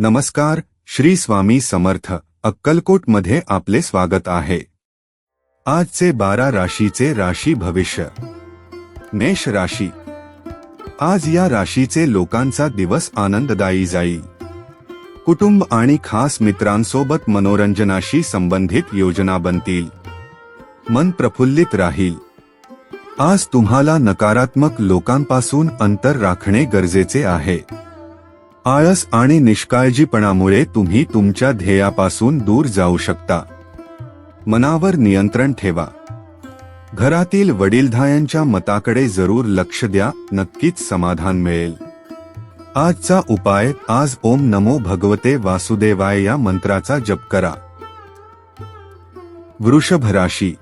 नमस्कार श्री स्वामी समर्थ अक्कलकोटमध्ये आपले स्वागत आहे. आजचे बारा राशीचे राशी भविष्य. मेष राशी. आज या राशीचे लोकांचा दिवस आनंददायी जाईल कुटुंब आणि खास मित्रांसोबत मनोरंजनाशी संबंधित योजना बनतील. मन प्रफुल्लित राहील. आज तुम्हाला नकारात्मक लोकांपासून अंतर राखणे गरजेचे आहे. आळस आणि निष्काळजीपणामुळे तुम्ही तुमच्या ध्येयापासून दूर जाऊ शकता. मनावर नियंत्रण ठेवा. घरातील वडीलधायांच्या मताकडे जरूर लक्ष द्या नक्कीच समाधान मिळेल. आजचा उपाय आज ओम नमो भगवते वासुदेवाय या मंत्राचा जप करा. वृषभ राशी.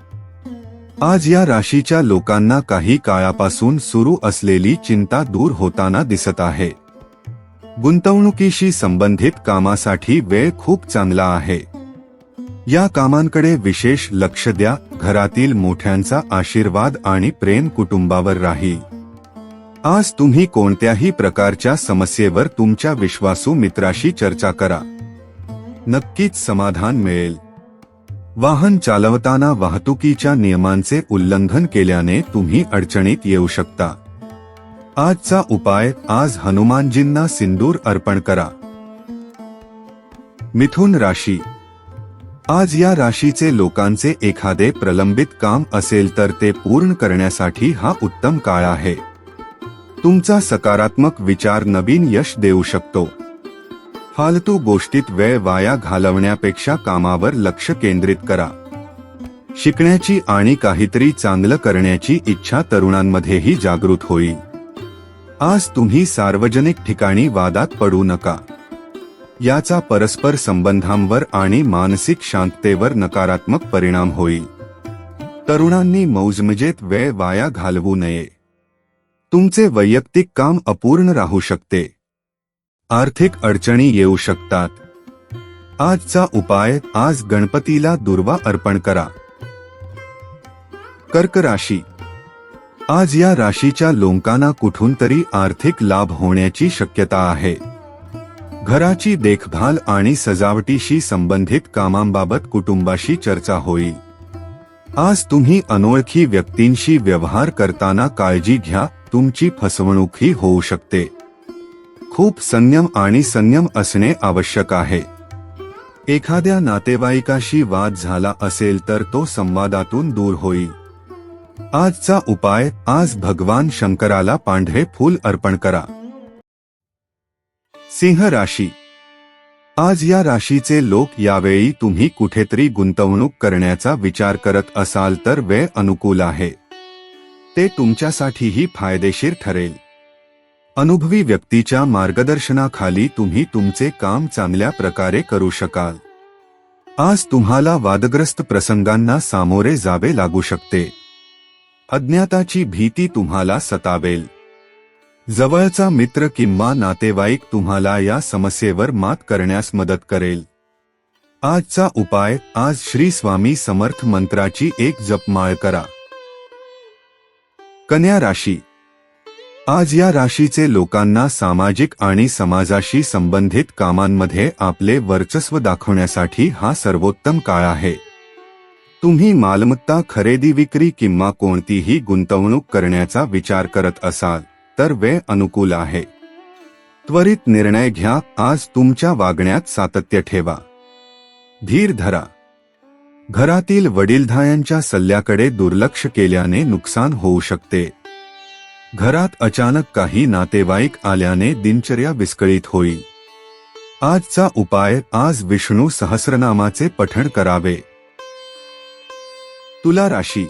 आज या राशीच्या लोकांना काही काळापासून सुरू असलेली चिंता दूर होताना दिसत आहे. गुंतवणुकीशी संबंधित कामासाठी वेळ खूप चांगला आहे. या कामांकडे विशेष लक्ष द्या घरातील मोठ्यांचा आशीर्वाद आणि प्रेम कुटुंबावर राहील आज तुम्ही कोणत्याही प्रकारच्या समस्येवर तुमच्या विश्वासू मित्राशी चर्चा करा. नक्कीच समाधान मिळेल. वाहन चालवताना वाहतुकीच्या नियमांचे उल्लंघन केल्याने तुम्ही अडचणीत येऊ शकता. आजचा उपाय आज हनुमानजींना सिंदूर अर्पण करा. मिथुन राशी. आज या राशीचे लोकांचे एखादे प्रलंबित काम असेल तर ते पूर्ण करण्यासाठी हा उत्तम काळ आहे. तुमचा सकारात्मक विचार नवीन यश देऊ शकतो. फालतू गोष्टीत वेळ वाया घालवण्यापेक्षा कामावर लक्ष केंद्रित करा. शिकण्याची आणि काहीतरी चांगलं करण्याची इच्छा तरुणांमध्येही जागृत होईल. आज तुम्ही सार्वजनिक ठिकाणी वादात पडू नका. याचा परस्पर संबंधांवर आणि मानसिक शांततेवर नकारात्मक परिणाम होईल. तरुणांनी मौजमजेत वेळ वाया घालवू नये. तुमचे वैयक्तिक काम अपूर्ण राहू शकते. आर्थिक अडचणी येऊ शकतात. आजचा उपाय आज गणपतीला दुर्वा अर्पण करा. कर्क राशी आज या राशीच्या लोकांना कुठून तरी आर्थिक लाभ होण्याची शक्यता आहे. घराची देखभाल आणि सजावटीशी संबंधित कामांबाबत कुटुंबाशी चर्चा होईल. आज तुम्ही अनोळखी व्यक्तींशी व्यवहार करताना काळजी घ्या तुमची फसवणूकही होऊ शकते. खूप संयम आणि संयम असणे आवश्यक आहे. एखाद्या नातेवाईकाशी वाद झाला असेल तर तो संवादातून दूर होईल. आजचा उपाय आज भगवान शंकराला पांढरे फूल अर्पण करा. सिंह राशी. आज या राशीचे लोक यावेळी तुम्ही कुठेतरी गुंतवणूक करण्याचा विचार करत असाल तर वेळ अनुकूल आहे. ते तुमच्यासाठीही फायदेशीर ठरेल. अनुभवी व्यक्तीच्या मार्गदर्शनाखाली तुम्ही तुमचे काम चांगल्या प्रकारे करू शकाल. आज तुम्हाला वादग्रस्त प्रसंगांना सामोरे जावे लागू शकते. अज्ञाताची भीती तुम्हाला सतावेल. जवळचा मित्र किंवा नातेवाईक तुम्हाला या समस्येवर मात करण्यास मदत करेल. आजचा उपाय आज श्री स्वामी समर्थ मंत्राची एक जपमाळ करा. कन्या राशी. आज या राशीचे लोकांना सामाजिक आणि समाजाशी संबंधित कामांमध्ये आपले वर्चस्व दाखवण्यासाठी हा सर्वोत्तम काळ आहे. तुम्ही मालमत्ता खरेदी विक्री किंवा कोणतीही गुंतवणूक करण्याचा विचार करत असाल तर वेळ अनुकूल आहे. त्वरित निर्णय घ्या आज तुमच्या वागण्यात सातत्य ठेवा. धीर धरा. घरातील वडीलधायांच्या सल्ल्याकडे दुर्लक्ष केल्याने नुकसान होऊ शकते. घरात अचानक काही नातेवाईक आल्याने दिनचर्या विस्कळीत होईल. आजचा उपाय आज विष्णू सहस्रनामाचे पठण करावे. तुला राशी.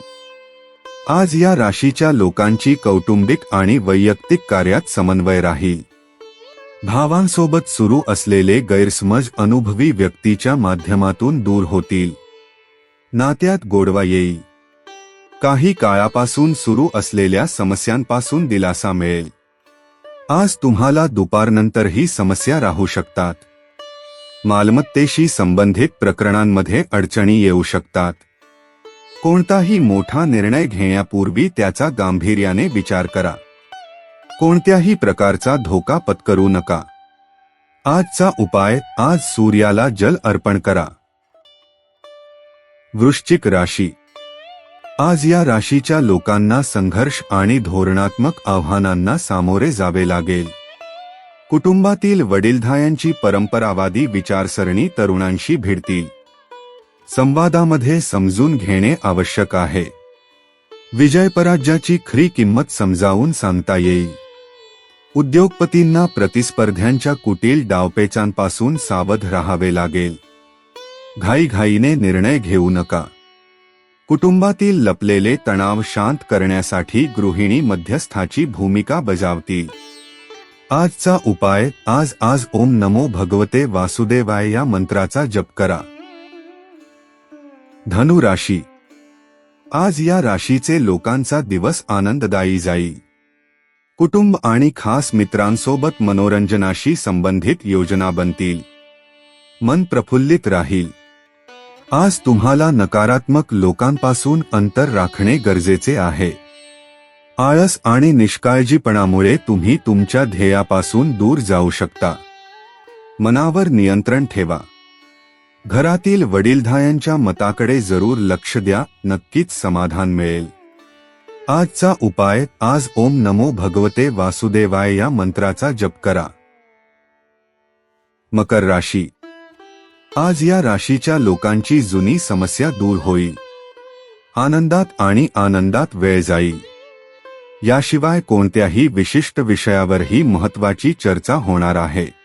आज या राशीच्या लोकांची कौटुंबिक आणि वैयक्तिक कार्यात समन्वय राहील. भावांसोबत सुरू असलेले गैरसमज अनुभवी व्यक्तीच्या माध्यमातून दूर होतील. नात्यात गोडवा येईल. काही काळापासून सुरू असलेल्या समस्यांपासून दिलासा मिळेल. आज तुम्हाला दुपारनंतरही समस्या राहू शकतात. मालमत्तेशी संबंधित प्रकरणांमध्ये अडचणी येऊ शकतात. कोणताही मोठा निर्णय घेण्यापूर्वी त्याचा गांभीर्याने विचार करा. कोणत्याही प्रकारचा धोका पत्करू नका. आजचा उपाय आज सूर्याला जल अर्पण करा. वृश्चिक राशी. आज या राशीच्या लोकांना संघर्ष आणि धोरणात्मक आव्हानांना सामोरे जावे लागेल. कुटुंबातील वडीलधायांची परंपरावादी विचारसरणी तरुणांशी भिडतील. संवादामध्ये समजून घेणे आवश्यक आहे. विजय पराजयाची खरी किंमत समजावून सांगता येईल. उद्योगपतींना प्रतिस्पर्ध्यांच्या कुटील डावपेचांपासून सावध राहावे लागेल. घाईघाईने निर्णय घेऊ नका. कुटुंबातील लपलेले तणाव शांत करण्यासाठी गृहिणी मध्यस्थाची भूमिका बजावतील. आजचा उपाय आज आज ओम नमो भगवते वासुदेवाय या मंत्राचा जप करा. धनु राशी. आज या राशीचे लोकांचा दिवस आनंददायी जाईल कुटुंब आणि खास मित्रांसोबत मनोरंजनाशी संबंधित योजना बनतील. मन प्रफुल्लित राहील. आज तुम्हाला नकारात्मक लोकांपासून अंतर राखणे गरजेचे आहे. आळस आणि निष्काळजीपणामुळे तुम्ही तुमच्या ध्येयापासून दूर जाऊ शकता. मनावर नियंत्रण ठेवा. घरातील वडीलधायांच्या मताकडे जरूर लक्ष द्या नक्कीच समाधान मिळेल. आजचा उपाय आज ओम नमो भगवते वासुदेवाय या मंत्राचा जप करा. मकर राशी. आज या राशीच्या लोकांची जुनी समस्या दूर होईल. आनंदात आणि आनंदात वेळ जाईल. याशिवाय कोणत्याही विशिष्ट विषयावरही महत्वाची चर्चा होणार आहे.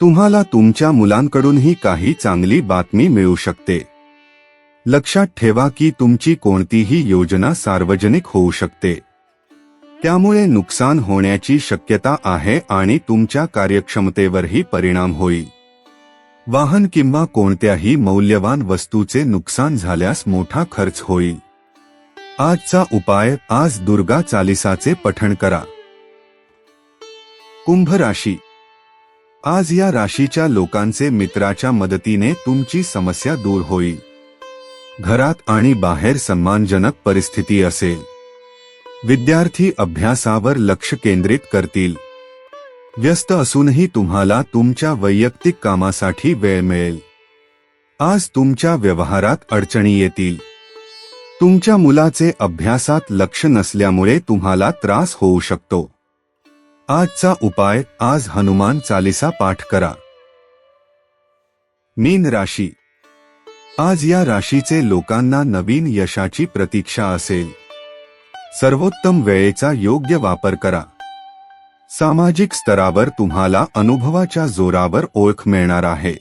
तुम्हाला तुमच्या मुलांकडूनही काही चांगली बातमी मिळू शकते. लक्षात ठेवा की तुमची कोणतीही योजना सार्वजनिक होऊ शकते. त्यामुळे नुकसान होण्याची शक्यता आहे आणि तुमच्या कार्यक्षमतेवरही परिणाम होईल. वाहन किंवा कोणत्याही मौल्यवान वस्तूचे नुकसान झाल्यास मोठा खर्च होईल. आजचा उपाय आज दुर्गा चालिसाचे पठण करा. कुंभ राशी आज या राशीच्या लोकांचे मित्राच्या मदतीने तुमची समस्या दूर होईल. घरात आणि बाहेर सन्मानजनक परिस्थिती असेल. विद्यार्थी अभ्यासावर लक्ष केंद्रित करतील. व्यस्त असूनही तुम्हाला तुमच्या वैयक्तिक कामासाठी वेळ मिळेल. आज तुमच्या व्यवहारात अडचणी येतील. तुमच्या मुलाचे अभ्यासात लक्ष नसल्यामुळे तुम्हाला त्रास होऊ शकतो. आजचा उपाय आज हनुमान चालिसा पाठ करा. मीन राशी. आज या राशीचे लोकांना नवीन यशाची प्रतीक्षा असेल. सर्वोत्तम वेळेचा योग्य वापर करा. सामाजिक स्तरावर तुम्हाला अनुभवाच्या जोरावर ओळख मिळणार आहे.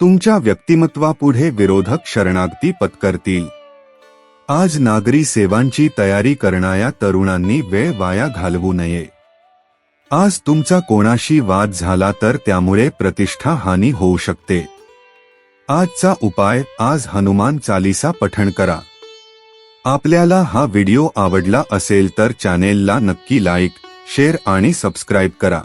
तुमच्या व्यक्तिमत्वापुढे विरोधक शरणागती पत्करतील. आज नागरी सेवांची तयारी करणाऱ्या तरुणांनी वेळ वाया घालवू नये. आज तुमचा कोणाशी वाद झाला तर त्यामुळे प्रतिष्ठा हानी होऊ शकते. आजचा उपाय आज हनुमान चालिसा पठण करा. आपल्याला हा व्हिडिओ आवडला असेल तर चॅनेलला नक्की लाईक शेअर आणि सबस्क्राईब करा.